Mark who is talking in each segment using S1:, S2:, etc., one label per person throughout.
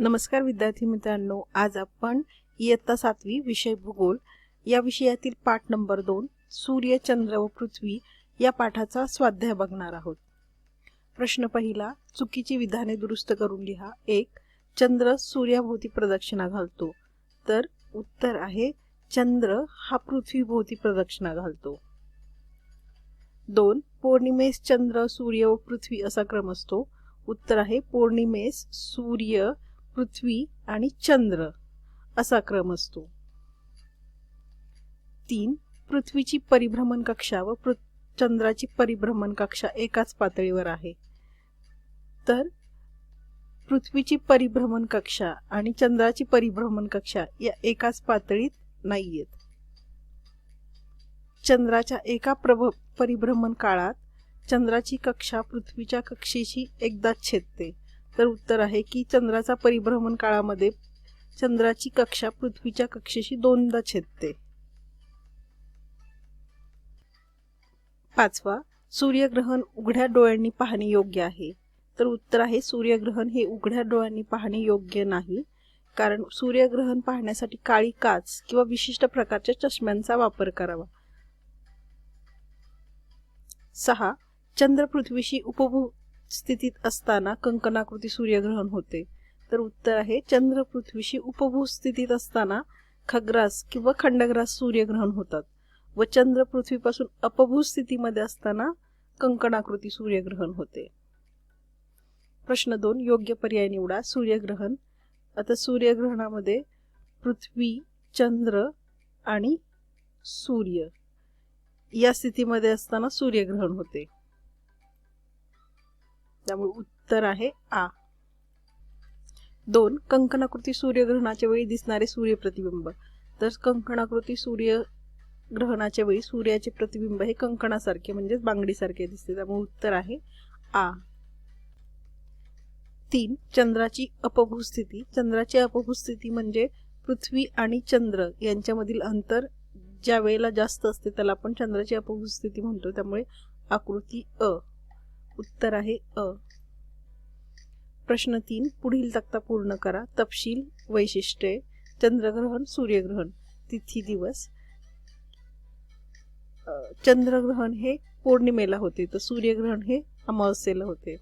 S1: नमस्कार विद्यार्थी मित्रांनो आज आपण इयत्ता सातवी विषय भूगोल या विषयातील पाठ नंबर दोन सूर्य चंद्र व पृथ्वी या पाठाचा स्वाध्याय बघणार आहोत. प्रश्न पहिला चुकीची विधाने दुरुस्त करून लिहा. एक चंद्र सूर्याभोवती प्रदक्षिणा घालतो. तर उत्तर आहे चंद्र हा पृथ्वीभोवती प्रदक्षिणा घालतो. दोन पौर्णिमेस चंद्र सूर्य व पृथ्वी असा क्रम असतो. उत्तर आहे पौर्णिमेस सूर्य पृथ्वी आणि चंद्र असा क्रम असतो. तीन पृथ्वीची परिभ्रमण कक्षा व पृ चंद्राची परिभ्रमण कक्षा एकाच पातळीवर आहे. तर पृथ्वीची परिभ्रमण कक्षा आणि चंद्राची परिभ्रमण कक्षा या एकाच पातळीत नाहीयेत. चंद्राच्या एका प्रभ परिभ्रमण काळात चंद्राची कक्षा पृथ्वीच्या कक्षेशी एकदाच छेदते. तर उत्तर आहे की चंद्राचा परिभ्रमण काळामध्ये चंद्राची कक्षा पृथ्वीच्या कक्षेशी दोनदा छेदते. पाचवा सूर्यग्रहण उघड्या डोळ्यांनी पाहणे योग्य आहे. तर उत्तर आहे सूर्यग्रहण हे उघड्या डोळ्यांनी पाहणे योग्य नाही कारण सूर्यग्रहण पाहण्यासाठी काळी काच किंवा विशिष्ट प्रकारच्या चष्म्यांचा वापर करावा. सहा चंद्र पृथ्वीशी उपभू स्थितीत असताना कंकणाकृती सूर्यग्रहण होते. तर उत्तर आहे चंद्र पृथ्वीशी उपभू स्थितीत असताना खग्रास किंवा खंडग्रास सूर्यग्रहण होतात व चंद्र पृथ्वीपासून अपभू स्थितीमध्ये असताना कंकणाकृती सूर्यग्रहण होते. प्रश्न दोन योग्य पर्याय निवडा. सूर्यग्रहण. आता सूर्यग्रहणामध्ये पृथ्वी चंद्र आणि सूर्य या स्थितीमध्ये असताना सूर्यग्रहण होते. त्यामुळे उत्तर आहे आ. दोन कंकणाकृती सूर्यग्रहणाच्या वेळी दिसणारे सूर्यप्रतिबिंब. तर कंकणाकृती सूर्य ग्रहणाच्या वेळी सूर्याचे प्रतिबिंब हे कंकणासारखे म्हणजेच बांगडीसारखे दिसते. त्यामुळे उत्तर आहे आ. तीन चंद्राची अपभूस्थिती. चंद्राची अपभूस्थिती म्हणजे पृथ्वी आणि चंद्र यांच्यामधील अंतर ज्या वेळेला जास्त असते त्याला आपण चंद्राची अपभूस्थिती म्हणतो. त्यामुळे आकृती अ. उत्तर आहे अ. प्रश्न तीन पुढील तक्ता पूर्ण करा. तपशील वैशिष्ट्ये चंद्रग्रहण सूर्यग्रहण. तिथी दिवस. चंद्रग्रहण हे पौर्णिमेला होते तर सूर्यग्रहण हे अमावस्येला होते.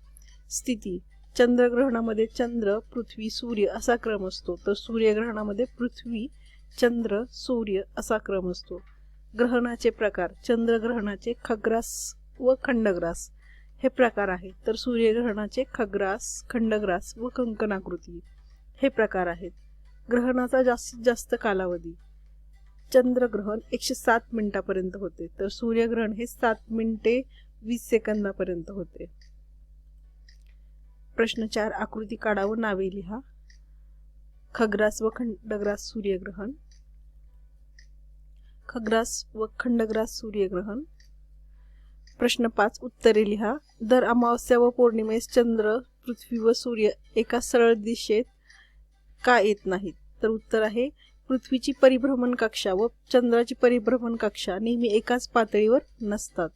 S1: स्थिती चंद्रग्रहणामध्ये चंद्र पृथ्वी सूर्य असा क्रम असतो तर सूर्यग्रहणामध्ये पृथ्वी चंद्र सूर्य असा क्रम असतो. ग्रहणाचे प्रकार चंद्रग्रहणाचे खग्रास व खंडग्रास. हे प्रकार आहेत. तर सूर्यग्रहणाचे खग्रास खंडग्रास व कंकणाकृती हे प्रकार आहेत. ग्रहणाचा जास्तीत जास्त कालावधी चंद्रग्रहण एकशे सात मिनिटापर्यंत होते. तर सूर्यग्रहण हे सात मिनिटे वीस सेकंदापर्यंत होते. प्रश्न चार आकृती काढा व नावे लिहा. खग्रास व खंडग्रास सूर्यग्रहण. खग्रास व खंडग्रास सूर्यग्रहण. प्रश्न पाच उत्तरे लिहा. दर अमावस्या व पौर्णिमेस चंद्र पृथ्वी व सूर्य एका सरळ दिशेत का येत नाहीत? तर उत्तर आहे पृथ्वीची परिभ्रमण कक्षा व चंद्राची परिभ्रमण कक्षा नेहमी एकाच पातळीवर नसतात.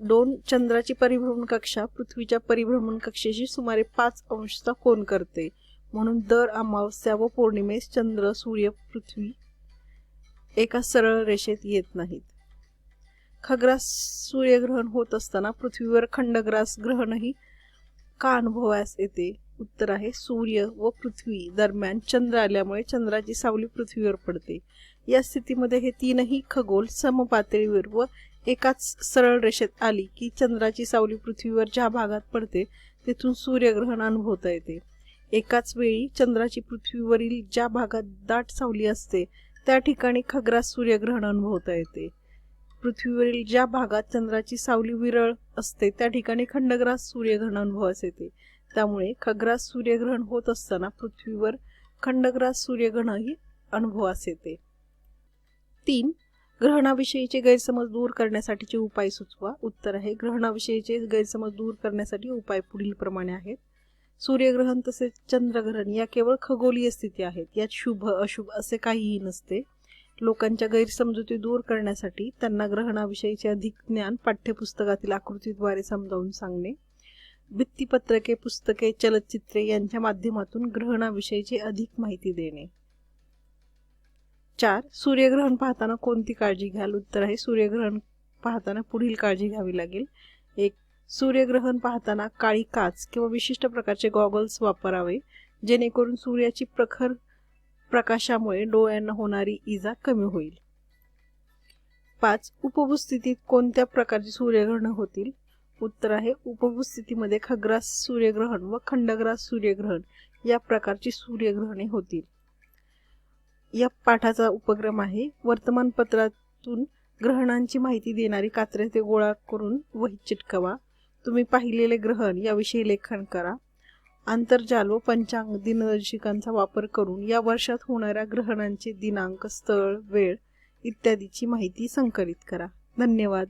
S1: दोन चंद्राची परिभ्रमण कक्षा पृथ्वीच्या परिभ्रमण कक्षेशी सुमारे पाच अंशचा कोण करते. म्हणून दर अमावस्या व पौर्णिमेस चंद्र सूर्य पृथ्वी एका सरळ रेषेत येत नाहीत. खग्रास सूर्यग्रहण होत असताना पृथ्वीवर खंडग्रास ग्रहणही का अनुभवास येते? उत्तर आहे सूर्य व पृथ्वी दरम्यान चंद्र आल्यामुळे चंद्राची सावली पृथ्वीवर पडते. या स्थितीमध्ये हे तीनही खगोल समपातळीवर व एकाच सरळ रेषेत आली की चंद्राची सावली पृथ्वीवर ज्या भागात पडते तेथून सूर्यग्रहण अनुभवता येते. एकाच वेळी चंद्राची पृथ्वीवरील ज्या भागात दाट सावली असते त्या ठिकाणी खग्रास सूर्यग्रहण अनुभवता येते. पृथ्वीवरील ज्या भागात चंद्राची सावली विरळ असते त्या ठिकाणी खंडग्रास सूर्यग्रहण अनुभवास येते त्यामुळे खग्रास सूर्यग्रहण होत असताना पृथ्वीवर खंडग्रास सूर्यग्रहणही अनुभवास येते तीन ग्रहणाविषयीचे गैरसमज दूर करण्यासाठीचे उपाय सुचवा. उत्तर आहे ग्रहणाविषयीचे गैरसमज दूर करण्यासाठी उपाय पुढील प्रमाणे आहेत. सूर्यग्रहण तसेच चंद्रग्रहण या केवळ खगोलीय स्थिती आहेत. यात शुभ अशुभ असे काहीही नसते. लोकांच्या गैरसमजुती दूर करण्यासाठी त्यांना ग्रहणाविषयीचे अधिक ज्ञान पाठ्यपुस्तकातील आकृतीद्वारे समजावून सांगणे. भित्तीपत्रके पुस्तके चलचित्रे यांच्या माध्यमातून ग्रहणाविषयीची अधिक माहिती देणे. चार सूर्यग्रहण पाहताना कोणती काळजी घ्याल? उत्तर आहे सूर्यग्रहण पाहताना पुढील काळजी घ्यावी लागेल. एक सूर्यग्रहण पाहताना काळी काच किंवा विशिष्ट प्रकारचे गॉगल्स वापरावे जेणेकरून सूर्याची प्रखर प्रकाशामुळे डोळ्यांना होणारी इजा कमी होईल. पाच उपस्थितीत कोणत्या प्रकारची सूर्यग्रहण होतील? उत्तर आहे उपस्थितीमध्ये खग्रास सूर्यग्रहण व खंडग्रास सूर्यग्रहण या प्रकारची सूर्यग्रहणे होतील. या पाठाचा उपक्रम आहे वर्तमानपत्रातून ग्रहणांची माहिती देणारी कात्रे ते गोळा करून वहीत चिटकवा. तुम्ही पाहिलेले ग्रहण याविषयी लेखन करा. आंतरजाल व पंचांग दिनदर्शिकांचा वापर करून या वर्षात होणाऱ्या ग्रहणांचे दिनांक स्थळ वेळ इत्यादीची माहिती संकलित करा. धन्यवाद.